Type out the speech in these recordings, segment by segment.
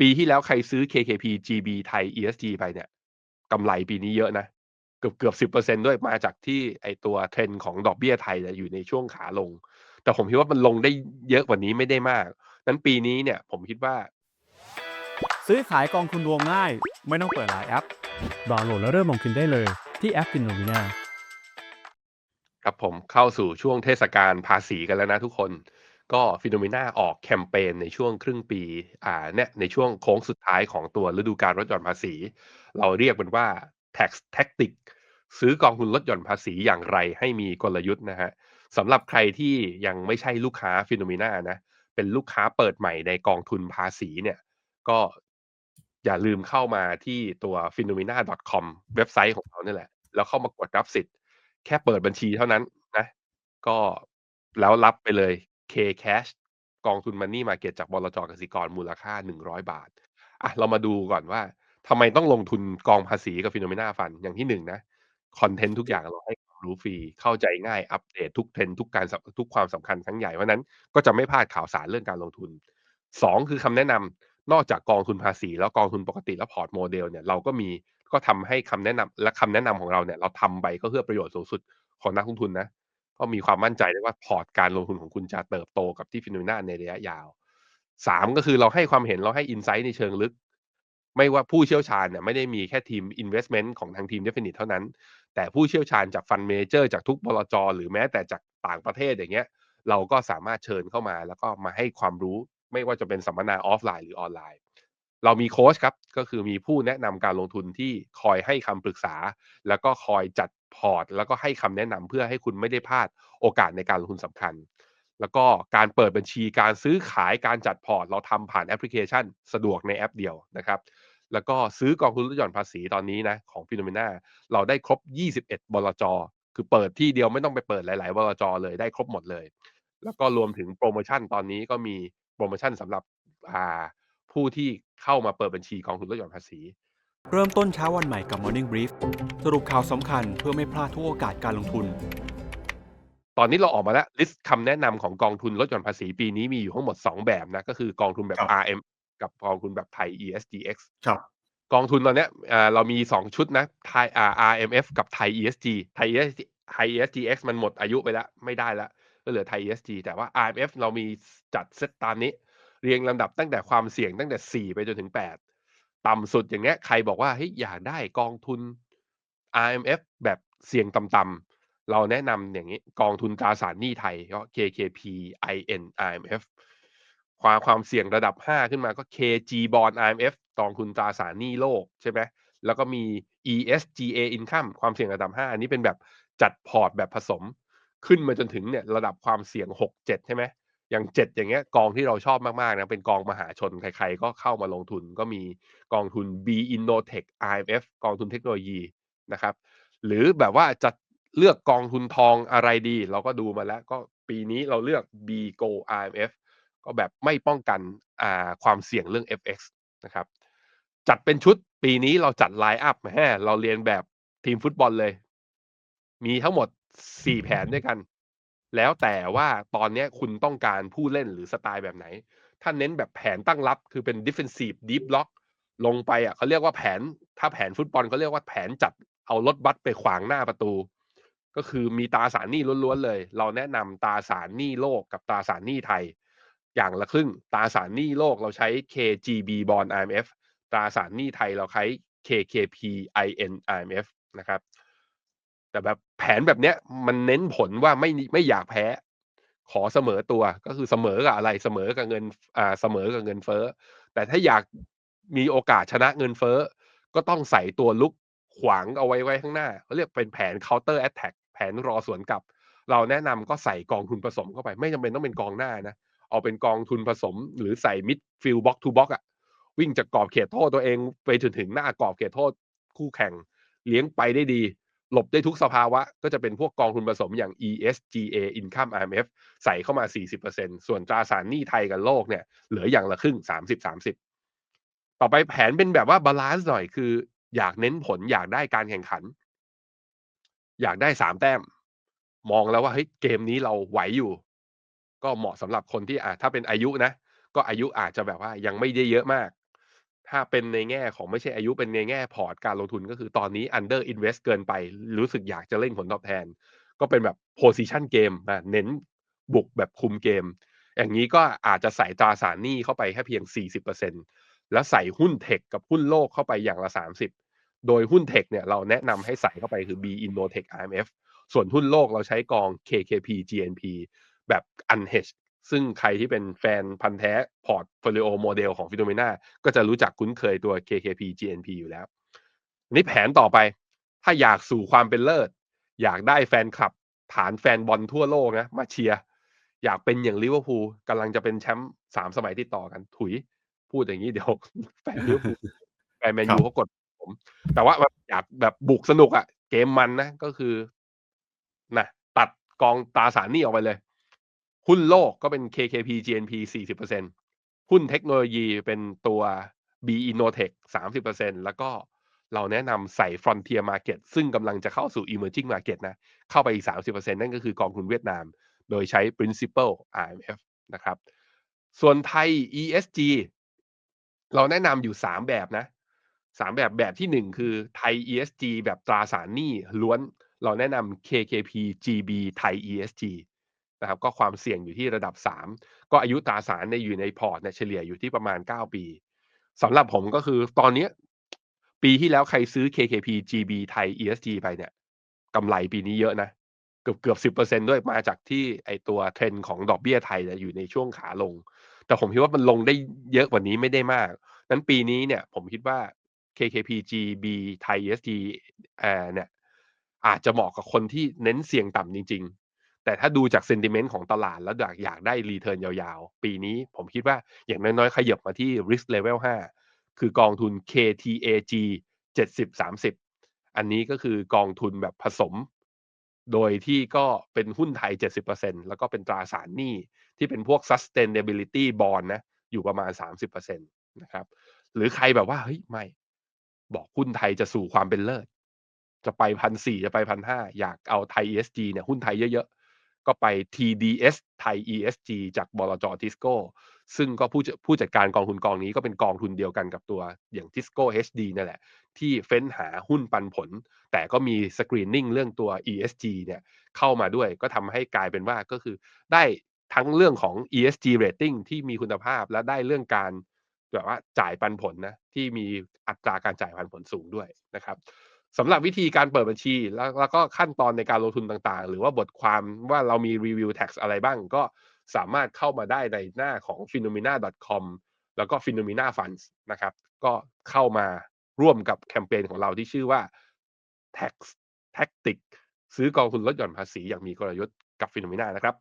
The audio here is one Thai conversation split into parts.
ปีที่แล้วใครซื้อ KKP GB ไทย ESG ไปเนี่ยกำไรปีนี้เยอะนะ เกือบเกือบสิบเปอร์เซ็นด้วยมาจากที่ไอตัวเทรนของดอกเบี้ยไทยเนี่ยอยู่ในช่วงขาลง แต่ผมคิดว่ามันลงได้เยอะกว่านี้ไม่ได้มาก นั้นปีนี้เนี่ยผมคิดว่า ซื้อขายกองทุนรวมง่าย ไม่ต้องเปิดหลายแอปดาวน์โหลดแล้วเริ่มลงทุนได้เลยที่แอปฟินโนมิน่าครับผมเข้าสู่ช่วงเทศกาลภาษีกันแล้วนะทุกคน ก็ฟิโนเมนาออกแคมเปญในช่วงครึ่งปีอ่าเนี่ยในช่วงโค้งสุดท้ายของตัวฤดูการลดหย่อนภาษี เราเรียกมันว่า tax tactic ซื้อกองทุนลดหย่อนภาษีอย่างไรให้มีกลยุทธ์นะฮะสำหรับใครที่ยังไม่ใช่ลูกค้าฟิโนเมนานะเป็นลูกค้าเปิดใหม่ในกองทุนภาษีเนี่ยก็อย่าลืมเข้ามาที่ตัว p h e n o m e n a c o m เว็บไซต์ของเราเนี่ยแหละ แล้วเข้ามากดรับสิทธิ์ แค่เปิดบัญชีเท่านั้นนะ ก็แล้วรับไปเลย K Cash กองทุน Money Market จากบลจกสิกรมูลค่า 100 บาทอะเรามาดูก่อนว่าทำไมต้องลงทุนกองภาษีกับฟิโนเมนาฟันอย่างที่หนึ่งนะคอนเทนต์ทุกอย่างเราให้ความรู้ฟรีเข้าใจง่ายอัปเดตทุกเทรนทุกการทุกความสำคัญครั้งใหญ่เพราะนั้นก็จะไม่พลาดข่าวสารเรื่องการลงทุนสองคือคำแนะนำนอกจากกองทุนภาษี แล้วกองทุนปกติและพอร์ตโมเดลเนี่ยเราก็มีก็ทำให้คำแนะนำและคำแนะนำของเราเนี่ยเราทำไปก็เพื่อประโยชน์สูงสุดของนักลงทุนนะ ก็มีความมั่นใจได้ว่าพอร์ตการลงทุนของคุณจะเติบโตกับที่ฟิโนเมนาในระยะยาวสามก็คือเราให้ความเห็นเราให้อินไซต์ในเชิงลึก ไม่ว่าผู้เชี่ยวชาญเนี่ยไม่ได้มีแค่ทีม Investment ของทางทีม Definite เท่านั้น แต่ผู้เชี่ยวชาญจากฟันเมเจอร์จากทุกบลจหรือแม้แต่จากต่างประเทศอย่างเงี้ย เราก็สามารถเชิญเข้ามาแล้วก็มาให้ความรู้ไม่ว่าจะเป็นสัมมนาออฟไลน์หรือออนไลน์ เรามีโค้ชครับ ก็คือมีผู้แนะนำการลงทุนที่คอยให้คำปรึกษา แล้วก็คอยจัด พอร์ต แล้วก็ให้คำแนะนำเพื่อให้คุณไม่ได้พลาดโอกาสในการลงทุนสำคัญ แล้วก็การเปิดบัญชีการซื้อขายการจัดพอร์ต เราทำผ่านแอปพลิเคชัน สะดวกในแอปเดียวนะครับ แล้วก็ซื้อกองทุนลดหย่อนภาษีตอนนี้นะของฟิโนเมนาเราได้ครบ 21 บลจ คือเปิดที่เดียวไม่ต้องไปเปิดหลาย ๆ บลจ เลยได้ครบหมดเลย แล้วก็รวมถึงโปรโมชั่นตอนนี้ก็มีโปรโมชั่นสำหรับผู้ที่เข้ามาเปิดบัญชีกองทุนลดหย่อนภาษี เริ่มต้นเช้าวันใหม่กับ Morning Brief สรุปข่าวสำคัญเพื่อไม่พลาดทุกโอกาสการลงทุน ตอนนี้เราออกมาแล้วลิสต์คำแนะนำของกองทุนลดหย่อนภาษีปีนี้มีอยู่ทั้งหมด 2 แบบนะ ก็คือกองทุนแบบครับ RM กับกองทุนแบบไทย ESGX ครับกองทุนตอนเนี้ยอ่าเรามี 2 ชุดนะไทยอ่า RMF กับไทย ESG ไทย ESG ไทย ESGX มันหมดอายุไปแล้วไม่ได้แล้วก็เหลือไทย ESG แต่ว่า RMF เรามีจัดเซตตามนี้ เรียงลำดับตั้งแต่ความเสี่ยงตั้งแต่ 4 ไปจนถึง8 ต่ำสุดอย่างเนี้ยใครบอกว่าเฮ้ยอยากได้กองทุน RMF แบบเสี่ยงต่ำๆเราแนะนำอย่างนี้กองทุนตราสารหนี้ไทยก็ KKP IN RMF ความความเสี่ยงระดับ 5 ขึ้นมาก็ KG Bond IMF กองทุนตราสารหนี้โลกใช่ไหมแล้วก็มี ESGA Income ความเสี่ยงระดับ 5 อันนี้เป็นแบบจัดพอร์ตแบบผสม ขึ้นมาจนถึงเนี่ยระดับความเสี่ยง 6 7 ใช่ไหม อย่าง7อย่างเงี้ยกองที่เราชอบมากๆนะเป็นกองมหาชนใครๆก็เข้ามาลงทุนก็มีกองทุน B Innotech IMF กองทุนเทคโนโลยีนะครับ หรือแบบว่าจะเลือกกองทุนทองอะไรดี เราก็ดูมาแล้วก็ปีนี้เราเลือก B Go IMF ก็แบบไม่ป้องกันอ่าความเสี่ยงเรื่อง FX นะครับจัดเป็นชุดปีนี้เราจัดไลน์อัพแหมเราเรียนแบบทีมฟุตบอลเลย มีทั้งหมด 4 แผนด้วยกัน แล้วแต่ว่าตอนนี้คุณต้องการผู้เล่นหรือสไตล์แบบไหน ถ้าเน้นแบบแผนตั้งรับคือเป็น defensive deep block ลงไปอะเขาเรียกว่าแผน ถ้าแผนฟุตบอลเขาเรียกว่าแผนจัดเอารถบัสไปขวางหน้าประตู ก็คือมีตาสารหนี้ล้วนๆเลย เราแนะนำตาสารหนี้โลกกับตาสารหนี้ไทย อย่างละครึ่ง ตาสารหนี้โลกเราใช้ KGB Bond IMF ตาสารหนี้ไทยเราใช้ KKP IN IMF นะครับ แต่แบบ ผนแบบเนี้ย มันเน้นผลว่าไม่ไม่อยากแพ้ ขอเสมอตัวก็คือเสมอกับอะไรเสมอกับเงินอ่าเสมอกับเงินเฟ้อ แต่ถ้าอยากมีโอกาสชนะเงินเฟ้อ ก็ต้องใส่ตัวลุกขวางเอาไว้ไว้ข้างหน้าเขาเรียกเป็นแผน counter attack แผนรอสวนกลับ เราแนะนำก็ใส่กองทุนผสมเข้าไป ไม่จำเป็นต้องเป็นกองหน้านะ เอาเป็นกองทุนผสม หรือใส่ midfield box to box อะวิ่งจากกรอบเขตโทษตัวเองไปจนถึงหน้ากรอบเขตโทษคู่แข่งเลี้ยงไปได้ดี หลบได้ทุกสภาวะ ก็จะเป็นพวกกองทุนผสมอย่าง ESGA Income IMF ใส่เข้ามา 40%ส่วนตราสารหนี้ไทยกับโลกเนี่ยเหลืออย่างละครึ่ง 30-30 ต่อไปแผนเป็นแบบว่าบาลานซ์หน่อยคือ อยากเน้นผลอยากได้การแข่งขัน อยากได้3แต้ม มองแล้วว่าเฮ้ยเกมนี้เราไหวอยู่ ก็เหมาะสำหรับคนที่อะถ้าเป็นอายุนะ ก็อายุอาจจะแบบว่ายังไม่ได้เยอะมาก ถ้าเป็นในแง่ของไม่ใช่อายุเป็นในแง่พอร์ตการลงทุนก็คือตอนนี้ under invest เกินไป รู้สึกอยากจะเล่นผลตอบแทน ก็เป็นแบบ position game อะเน้นบุกแบบคุมเกม อย่างนี้ก็อาจจะใส่ตราสารหนี้เข้าไปแค่เพียง 40%แล้วใส่หุ้นเทคกับหุ้นโลกเข้าไปอย่างละ 30 โดยหุ้นเทคเนี่ยเราแนะนำให้ใส่เข้าไปคือ B Innotech IMF ส่วนหุ้นโลกเราใช้กอง KKP GNP แบบ unhedged ซึ่งใครที่เป็นแฟนพันธ์แท้พอร์ตโฟลิโอโมเดลของฟิโนเมนาก็จะรู้จักคุ้นเคยตัว KKP GNP อยู่แล้วนี่แผนต่อไป ถ้าอยากสู่ความเป็นเลิศ อยากได้แฟนคลับ ฐานแฟนบอลทั่วโลกนะมาเชียร์อยากเป็นอย่างลิเวอร์พูลกำลังจะเป็นแชมป์สามสมัยติดต่อกัน ถุย พูดอย่างนี้เดี๋ยวแฟนลิเวอร์พูลแฟนแมนยูเขากดผม แต่ว่าแบบอยากแบบบุกสนุกอะ่ะ เกมมันนะก็คือนะตัดกองตราสารหนี้ออกไปเลย หุ้นโลกก็เป็น KKP GNP 40%หุ้นเทคโนโลยีเป็นตัว B Innotech 30%แล้วก็เราแนะนำใส่ Frontier Market ซึ่งกำลังจะเข้าสู่ Emerging Market นะ เข้าไปอีก 30%นั่นก็คือกองทุนเวียดนาม โดยใช้ Principal IMF นะครับ ส่วนไทย ESG เราแนะนำอยู่ 3 แบบนะ 3 แบบแบบที่ 1 คือไทย ESG แบบตราสารหนี้ล้วน เราแนะนำ KKP GB ไทย ESG นะครับก็ความเสี่ยงอยู่ที่ระดับ 3 ก็อายุตราสารเนี่ยอยู่ในพอร์ตเนี่ยเฉลี่ยอยู่ที่ประมาณ 9 ปีสำหรับผมก็คือตอนนี้ปีที่แล้วใครซื้อ KKP GB ไทย ESG ไปเนี่ยกำไรปีนี้เยอะนะ เกือบเกือบสิบเปอร์เซ็นด้วยมาจากที่ไอตัวเทรนของดอกเบี้ยไทยเนี่ยอยู่ในช่วงขาลง แต่ผมคิดว่ามันลงได้เยอะกว่านี้ไม่ได้มาก นั้นปีนี้เนี่ยผมคิดว่า KKP GB ไทย ESG เนี่ยอาจจะเหมาะกับคนที่เน้นเสี่ยงต่ำจริง แต่ถ้าดูจากเซนติเมนต์ของตลาดแล้วอยากอยากได้รีเทิร์นยาวๆ ปีนี้ผมคิดว่าอย่างน้อยๆ ขยับมาที่ risk level 5 คือกองทุน KTAG 70-30 อันนี้ก็คือกองทุนแบบผสม โดยที่ก็เป็นหุ้นไทย 70%แล้วก็เป็นตราสารหนี้ที่เป็นพวก sustainability bond นะ อยู่ประมาณ 30%นะครับหรือใครแบบว่าเฮ้ยไม่ บอกหุ้นไทยจะสู่ความเป็นเลิศจะไปพันสี่จะไปพันห้าอยากเอาไทย ESG เนี่ยหุ้นไทยเยอะ ก็ไป TDS ไทย ESG จากบลจทิสโก้ซึ่งก็ผู้ผู้จัดการกองทุนกองนี้ก็เป็นกองทุนเดียวกันกับตัวอย่างทิสโก้ HD นั่นแหละ ที่เฟ้นหาหุ้นปันผล แต่ก็มีสกรีนนิ่งเรื่องตัว ESG เนี่ยเข้ามาด้วยก็ทำให้กลายเป็นว่าก็คือได้ทั้งเรื่องของ ESG rating ที่มีคุณภาพและได้เรื่องการแบบว่าจ่ายปันผลนะที่มีอัตราการจ่ายปันผลสูงด้วยนะครับ สำหรับวิธีการเปิดบัญชีแล้วแล้วก็ขั้นตอนในการลงทุนต่างๆ หรือว่าบทความว่าเรามีรีวิว tax อะไรบ้างก็สามารถเข้ามาได้ในหน้าของ phenomena.com แล้วก็ phenomena funds นะครับ ก็เข้ามาร่วมกับแคมเปญของเราที่ชื่อว่า tax tactic ซื้อกองทุนลดหย่อนภาษีอย่างมีกลยุทธ์กับ phenomena นะครับ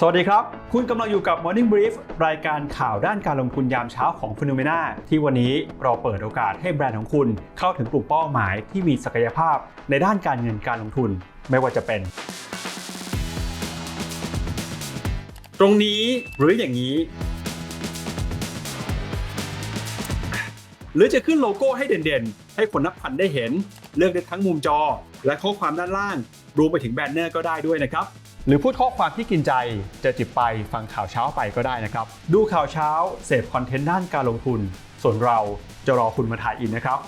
สวัสดีครับ คุณกำลังอยู่กับ Morning Brief รายการข่าวด้านการลงทุนยามเช้าของ p h e n o m e n a ที่วันนี้เราเปิดโอกาสให้แบรนด์ของคุณเข้าถึงกลุ่มเป้าหมายที่มีศักยภาพในด้านการเงินการลงทุนไม่ว่าจะเป็น ตรงนี้หรืออย่างนี้ หรือจะขึ้นโลโก้ให้เด่นๆ ให้คนนับพันได้เห็น เลือกได้ทั้งมุมจอ และข้อความด้านล่างรวมไปถึงแบนเนอร์ก็ได้ด้วยนะครับ หรือพูดข้อความที่กินใจจะจิบไปฟังข่าวเช้าไปก็ได้นะครับ ดูข่าวเช้าเสพคอนเทนต์ด้านการลงทุน ส่วนเราจะรอคุณมาถ่ายอินนะครับ